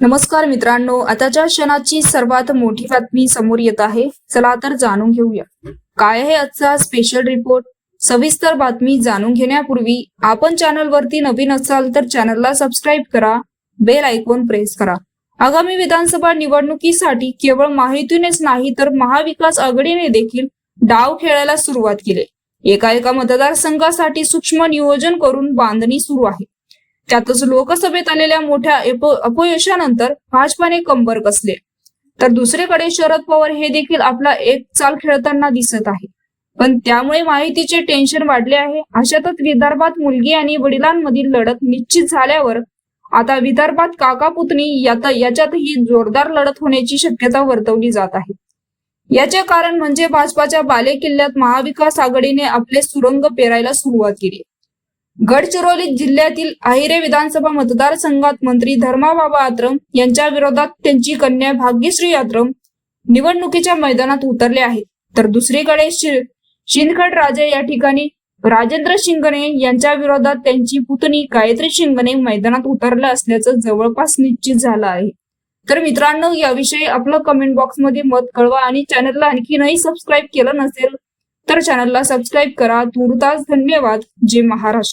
नमस्कार मित्रांनो आताच्या क्षणाची सर्वात मोठी बातमी समोर येत आहे. चला तर जाणून घेऊया. काय आहे आजचा स्पेशल रिपोर्ट सविस्तर बातमी जाणून घेण्यापूर्वी आपण चॅनलवरती नवीन असाल तर चॅनलला सबस्क्राईब करा बेल आयकॉन प्रेस करा. आगामी विधानसभा निवडणुकीसाठी केवळ माहितीनेच नाही तर महाविकास आघाडीने देखील डाव खेळायला सुरुवात केली. एका एका मतदारसंघासाठी सूक्ष्म नियोजन करून बांधणी सुरू आहे. त्यातच लोकसभेत आलेल्या मोठ्या अपयशानंतर भाजपाने कंबर कसले. तर दुसरीकडे शरद पवार हे देखील आपला एक चाल खेळताना दिसत आहे. पण त्यामुळे माहितीचे टेन्शन वाढले आहे. अशातच विदर्भात मुलगी आणि वडिलांमधील लढत निश्चित झाल्यावर आता विदर्भात काका पुतणी याच्यातही जोरदार लढत होण्याची शक्यता वर्तवली जात आहे. याचे कारण म्हणजे भाजपाच्या बालेकिल्ल्यात महाविकास आघाडीने आपले सुरंग पेरायला सुरुवात केली. गडचिरोली जिल्ह्यातील आहिरे विधानसभा मतदारसंघात मंत्री धर्माबाबा आत्रम यांच्या विरोधात त्यांची कन्या भाग्यश्री आत्रम निवडणुकीच्या मैदानात उतरले आहेत. तर दुसरीकडे शिंदखड राजे या ठिकाणी राजेंद्र शिंगणे यांच्या विरोधात त्यांची पुतणी गायत्री शिंगणे मैदानात उतरलं असल्याचं जवळपास निश्चित झालं आहे. तर मित्रांनो याविषयी आपलं कमेंट बॉक्समध्ये मत कळवा आणि चॅनलला आणखीनही सबस्क्राईब केलं नसेल तर चॅनलला सबस्क्राईब करा. तुर्तास धन्यवाद. जय महाराष्ट्र.